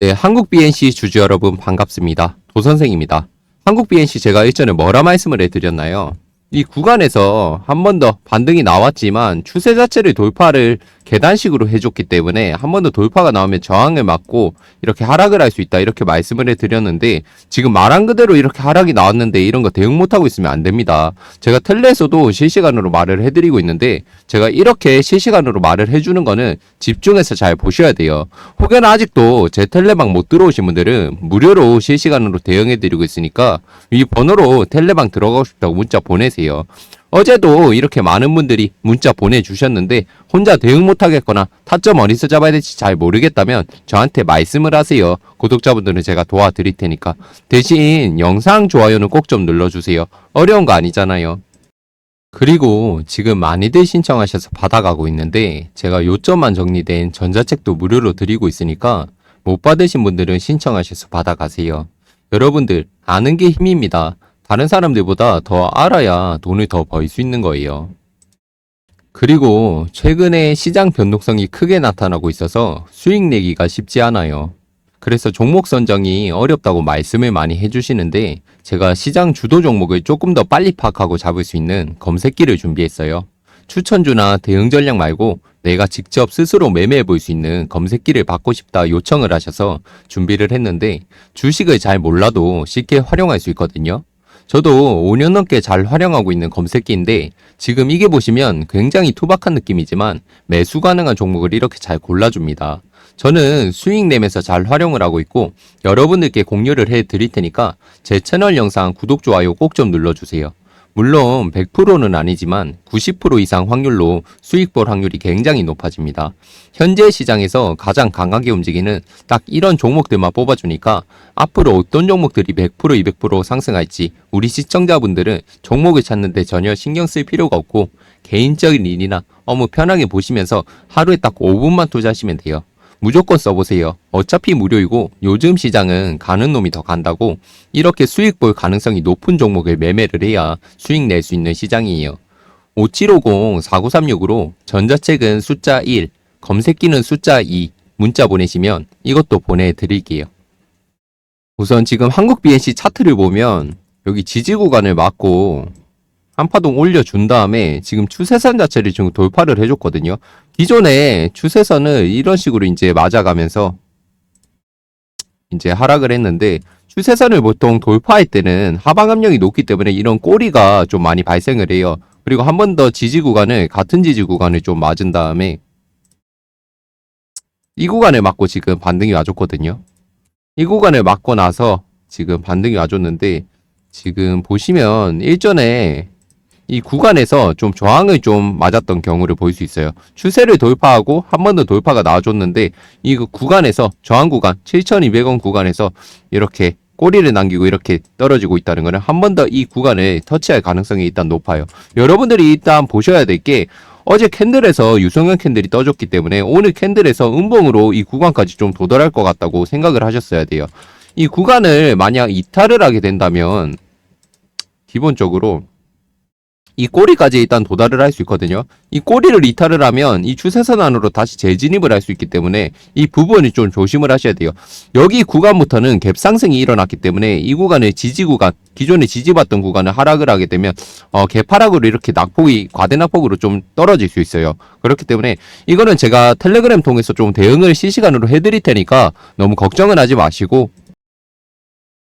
네, 한국 BNC 주주 여러분 반갑습니다. 도선생입니다. 한국 BNC 제가 일전에 뭐라 말씀을 해드렸나요? 이 구간에서 한 번 더 반등이 나왔지만 추세 자체를 돌파를 계단식으로 해줬기 때문에 한 번 더 돌파가 나오면 저항을 맞고 이렇게 하락을 할 수 있다 이렇게 말씀을 해드렸는데 지금 말한 그대로 이렇게 하락이 나왔는데 이런 거 대응 못하고 있으면 안 됩니다. 제가 텔레에서도 실시간으로 말을 해드리고 있는데 제가 이렇게 실시간으로 말을 해주는 거는 집중해서 잘 보셔야 돼요. 혹여나 아직도 제 텔레방 못 들어오신 분들은 무료로 실시간으로 대응해드리고 있으니까 이 번호로 텔레방 들어가고 싶다고 문자 보내세요. 어제도 이렇게 많은 분들이 문자 보내주셨는데 혼자 대응 못하겠거나 타점 어디서 잡아야 될지 잘 모르겠다면 저한테 말씀을 하세요. 구독자분들은 제가 도와드릴 테니까 대신 영상 좋아요는 꼭 좀 눌러주세요. 어려운 거 아니잖아요. 그리고 지금 많이들 신청하셔서 받아가고 있는데 제가 요점만 정리된 전자책도 무료로 드리고 있으니까 못 받으신 분들은 신청하셔서 받아가세요. 여러분들 아는 게 힘입니다. 다른 사람들보다 더 알아야 돈을 더 벌 수 있는 거예요. 그리고 최근에 시장 변동성이 크게 나타나고 있어서 수익 내기가 쉽지 않아요. 그래서 종목 선정이 어렵다고 말씀을 많이 해주시는데 제가 시장 주도 종목을 조금 더 빨리 파악하고 잡을 수 있는 검색기를 준비했어요. 추천주나 대응 전략 말고 내가 직접 스스로 매매해 볼 수 있는 검색기를 받고 싶다 요청을 하셔서 준비를 했는데 주식을 잘 몰라도 쉽게 활용할 수 있거든요. 저도 5년 넘게 잘 활용하고 있는 검색기인데 지금 이게 보시면 굉장히 투박한 느낌이지만 매수 가능한 종목을 이렇게 잘 골라줍니다. 저는 수익 내면서 잘 활용을 하고 있고 여러분들께 공유를 해 드릴 테니까 제 채널 영상 구독, 좋아요 꼭 좀 눌러주세요. 물론 100%는 아니지만 90% 이상 확률로 수익 볼 확률이 굉장히 높아집니다. 현재 시장에서 가장 강하게 움직이는 딱 이런 종목들만 뽑아주니까 앞으로 어떤 종목들이 100% 200% 상승할지 우리 시청자분들은 종목을 찾는데 전혀 신경 쓸 필요가 없고 개인적인 일이나 업무 편하게 보시면서 하루에 딱 5분만 투자하시면 돼요. 무조건 써보세요. 어차피 무료이고 요즘 시장은 가는 놈이 더 간다고 이렇게 수익 볼 가능성이 높은 종목을 매매를 해야 수익 낼 수 있는 시장이에요. 5750-4936으로 전자책은 숫자 1, 검색기는 숫자 2 문자 보내시면 이것도 보내드릴게요. 우선 지금 한국 BNC 차트를 보면 여기 지지 구간을 맞고 한파동 올려준 다음에 지금 추세선 자체를 지금 돌파를 해줬거든요. 기존에 추세선을 이런 식으로 이제 맞아가면서 이제 하락을 했는데 추세선을 보통 돌파할 때는 하방 압력이 높기 때문에 이런 꼬리가 좀 많이 발생을 해요. 그리고 한 번 더 지지 구간을 같은 지지 구간을 좀 맞은 다음에 이 구간을 맞고 지금 반등이 와줬거든요. 이 구간을 맞고 나서 지금 반등이 와줬는데 지금 보시면 일전에 이 구간에서 좀 저항을 좀 맞았던 경우를 볼 수 있어요. 추세를 돌파하고 한 번 더 돌파가 나와줬는데 이그 구간에서 저항 구간 7,200원 구간에서 이렇게 꼬리를 남기고 이렇게 떨어지고 있다는 거는 한 번 더 이 구간을 터치할 가능성이 일단 높아요. 여러분들이 일단 보셔야 될 게 어제 캔들에서 유성현 캔들이 떠줬기 때문에 오늘 캔들에서 음봉으로 이 구간까지 좀 도달할 것 같다고 생각을 하셨어야 돼요. 이 구간을 만약 이탈을 하게 된다면 기본적으로 이 꼬리까지 일단 도달을 할 수 있거든요. 이 꼬리를 이탈을 하면 이 추세선 안으로 다시 재진입을 할 수 있기 때문에 이 부분이 좀 조심을 하셔야 돼요. 여기 구간부터는 갭 상승이 일어났기 때문에 이 구간의 지지 구간, 기존에 지지받던 구간을 하락을 하게 되면 어, 갭 하락으로 이렇게 낙폭이 과대낙폭으로 좀 떨어질 수 있어요. 그렇기 때문에 이거는 제가 텔레그램 통해서 좀 대응을 실시간으로 해드릴 테니까 너무 걱정은 하지 마시고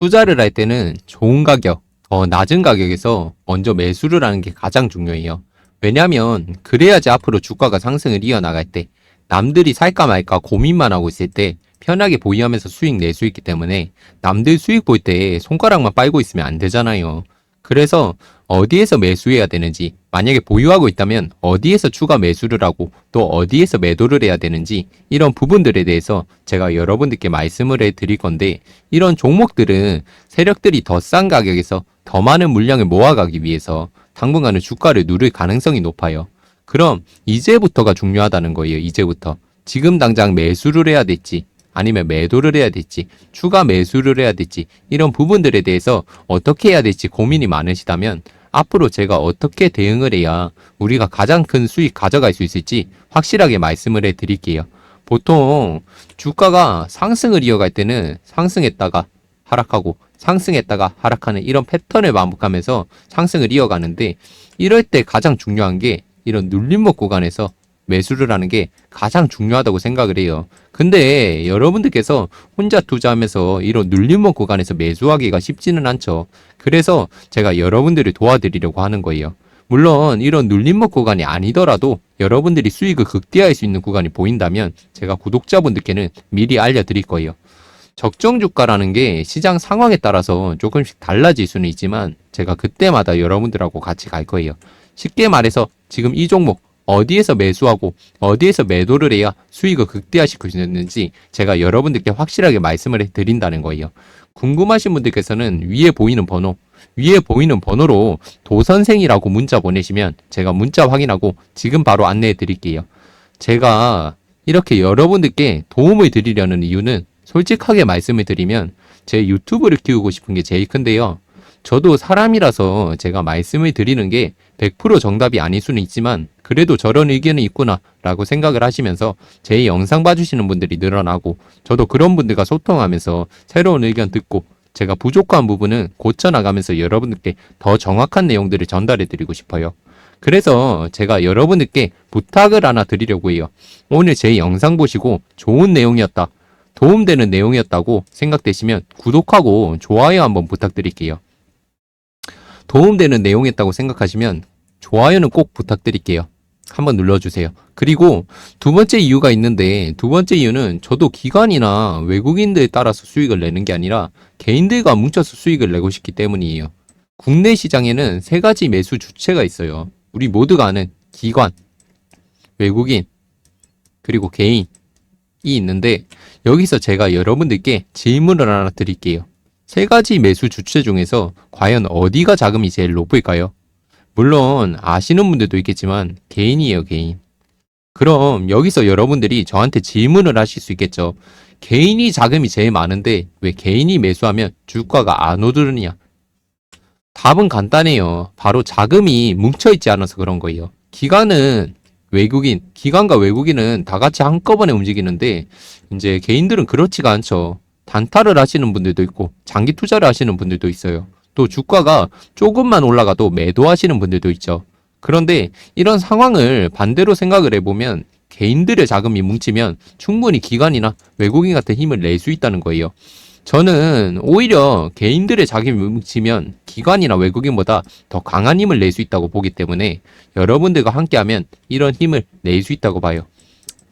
투자를 할 때는 좋은 가격, 더 낮은 가격에서 먼저 매수를 하는 게 가장 중요해요. 왜냐하면 그래야지 앞으로 주가가 상승을 이어나갈 때 남들이 살까 말까 고민만 하고 있을 때 편하게 보유하면서 수익 낼 수 있기 때문에 남들 수익 볼 때 손가락만 빨고 있으면 안 되잖아요. 그래서 어디에서 매수해야 되는지, 만약에 보유하고 있다면 어디에서 추가 매수를 하고 또 어디에서 매도를 해야 되는지 이런 부분들에 대해서 제가 여러분들께 말씀을 해 드릴 건데 이런 종목들은 세력들이 더 싼 가격에서 더 많은 물량을 모아가기 위해서 당분간은 주가를 누를 가능성이 높아요. 그럼 이제부터가 중요하다는 거예요. 이제부터. 지금 당장 매수를 해야 될지 아니면 매도를 해야 될지 추가 매수를 해야 될지 이런 부분들에 대해서 어떻게 해야 될지 고민이 많으시다면 앞으로 제가 어떻게 대응을 해야 우리가 가장 큰 수익 가져갈 수 있을지 확실하게 말씀을 해 드릴게요. 보통 주가가 상승을 이어갈 때는 상승했다가 하락하고 상승했다가 하락하는 이런 패턴을 반복하면서 상승을 이어가는데 이럴 때 가장 중요한 게 이런 눌림목 구간에서 매수를 하는 게 가장 중요하다고 생각을 해요. 근데 여러분들께서 혼자 투자하면서 이런 눌림목 구간에서 매수하기가 쉽지는 않죠. 그래서 제가 여러분들을 도와드리려고 하는 거예요. 물론 이런 눌림목 구간이 아니더라도 여러분들이 수익을 극대화할 수 있는 구간이 보인다면 제가 구독자분들께는 미리 알려드릴 거예요. 적정 주가라는 게 시장 상황에 따라서 조금씩 달라질 수는 있지만 제가 그때마다 여러분들하고 같이 갈 거예요. 쉽게 말해서 지금 이 종목 어디에서 매수하고 어디에서 매도를 해야 수익을 극대화시킬 수 있는지 제가 여러분들께 확실하게 말씀을 해 드린다는 거예요. 궁금하신 분들께서는 위에 보이는 번호, 위에 보이는 번호로 도선생이라고 문자 보내시면 제가 문자 확인하고 지금 바로 안내해 드릴게요. 제가 이렇게 여러분들께 도움을 드리려는 이유는 솔직하게 말씀을 드리면 제 유튜브를 키우고 싶은 게 제일 큰데요. 저도 사람이라서 제가 말씀을 드리는 게 100% 정답이 아닐 수는 있지만 그래도 저런 의견이 있구나 라고 생각을 하시면서 제 영상 봐주시는 분들이 늘어나고 저도 그런 분들과 소통하면서 새로운 의견 듣고 제가 부족한 부분은 고쳐나가면서 여러분들께 더 정확한 내용들을 전달해 드리고 싶어요. 그래서 제가 여러분들께 부탁을 하나 드리려고 해요. 오늘 제 영상 보시고 좋은 내용이었다. 도움되는 내용이었다고 생각되시면 구독하고 좋아요 한번 부탁드릴게요. 도움되는 내용이었다고 생각하시면 좋아요는 꼭 부탁드릴게요. 한번 눌러주세요. 그리고 두 번째 이유가 있는데 두 번째 이유는 저도 기관이나 외국인들에 따라서 수익을 내는 게 아니라 개인들과 뭉쳐서 수익을 내고 싶기 때문이에요. 국내 시장에는 세 가지 매수 주체가 있어요. 우리 모두가 아는 기관, 외국인, 그리고 개인이 있는데 여기서 제가 여러분들께 질문을 하나 드릴게요. 세 가지 매수 주체 중에서 과연 어디가 자금이 제일 높을까요? 물론 아시는 분들도 있겠지만 개인이에요, 개인. 그럼 여기서 여러분들이 저한테 질문을 하실 수 있겠죠. 개인이 자금이 제일 많은데 왜 개인이 매수하면 주가가 안 오르느냐? 답은 간단해요. 바로 자금이 뭉쳐있지 않아서 그런 거예요. 기관은 외국인, 기관과 외국인은 다 같이 한꺼번에 움직이는데 이제 개인들은 그렇지가 않죠. 단타를 하시는 분들도 있고 장기 투자를 하시는 분들도 있어요. 또 주가가 조금만 올라가도 매도하시는 분들도 있죠. 그런데 이런 상황을 반대로 생각을 해보면 개인들의 자금이 뭉치면 충분히 기관이나 외국인 같은 힘을 낼 수 있다는 거예요. 저는 오히려 개인들의 자금이 뭉치면 기관이나 외국인보다 더 강한 힘을 낼 수 있다고 보기 때문에 여러분들과 함께하면 이런 힘을 낼 수 있다고 봐요.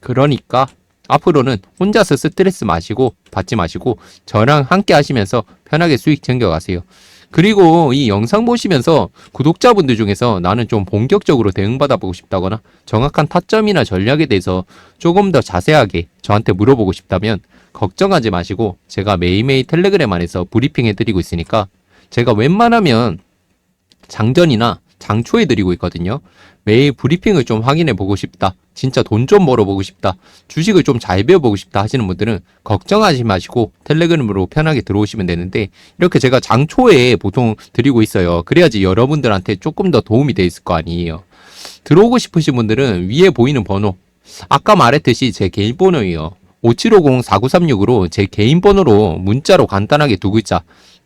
그러니까 앞으로는 혼자서 스트레스 마시고 받지 마시고 저랑 함께 하시면서 편하게 수익 챙겨가세요. 그리고 이 영상 보시면서 구독자분들 중에서 나는 좀 본격적으로 대응받아보고 싶다거나 정확한 타점이나 전략에 대해서 조금 더 자세하게 저한테 물어보고 싶다면 걱정하지 마시고 제가 매일매일 텔레그램 안에서 브리핑 해드리고 있으니까 제가 웬만하면 장전이나 장초해 드리고 있거든요. 매일 브리핑을 좀 확인해 보고 싶다. 진짜 돈 좀 벌어보고 싶다. 주식을 좀 잘 배워보고 싶다 하시는 분들은 걱정하지 마시고 텔레그램으로 편하게 들어오시면 되는데 이렇게 제가 장초에 보통 드리고 있어요. 그래야지 여러분들한테 조금 더 도움이 돼 있을 거 아니에요. 들어오고 싶으신 분들은 위에 보이는 번호 아까 말했듯이 제 개인 번호예요. 5750-4936으로 제 개인 번호로 문자로 간단하게 두 글자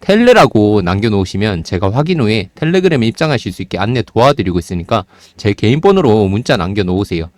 텔레라고 남겨놓으시면 제가 확인 후에 텔레그램에 입장하실 수 있게 안내 도와드리고 있으니까 제 개인 번호로 문자 남겨놓으세요.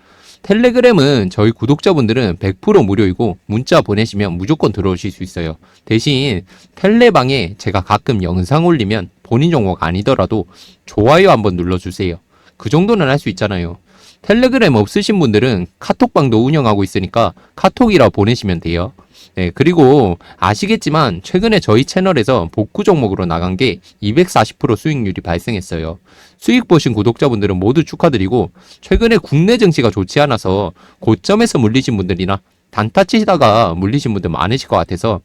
텔레그램은 저희 구독자분들은 100% 무료이고 문자 보내시면 무조건 들어오실 수 있어요. 대신 텔레방에 제가 가끔 영상 올리면 본인 정보가 아니더라도 좋아요 한번 눌러주세요. 그 정도는 할 수 있잖아요. 텔레그램 없으신 분들은 카톡방도 운영하고 있으니까 카톡이라 보내시면 돼요. 네, 그리고 아시겠지만 최근에 저희 채널에서 복구 종목으로 나간 게 240% 수익률이 발생했어요. 수익 보신 구독자분들은 모두 축하드리고 최근에 국내 증시가 좋지 않아서 고점에서 물리신 분들이나 단타 치다가 물리신 분들 많으실 것 같아서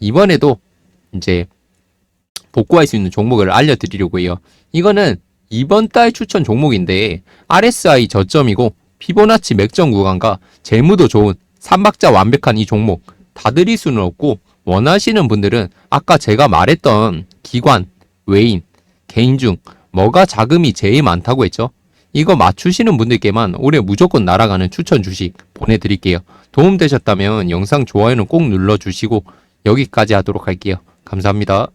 이번에도 이제 복구할 수 있는 종목을 알려드리려고 해요. 이거는 이번 달 추천 종목인데 RSI 저점이고 피보나치 맥점 구간과 재무도 좋은 삼박자 완벽한 이 종목 다 드릴 수는 없고 원하시는 분들은 아까 제가 말했던 기관, 외인, 개인 중 뭐가 자금이 제일 많다고 했죠? 이거 맞추시는 분들께만 올해 무조건 날아가는 추천 주식 보내드릴게요. 도움되셨다면 영상 좋아요는 꼭 눌러주시고 여기까지 하도록 할게요. 감사합니다.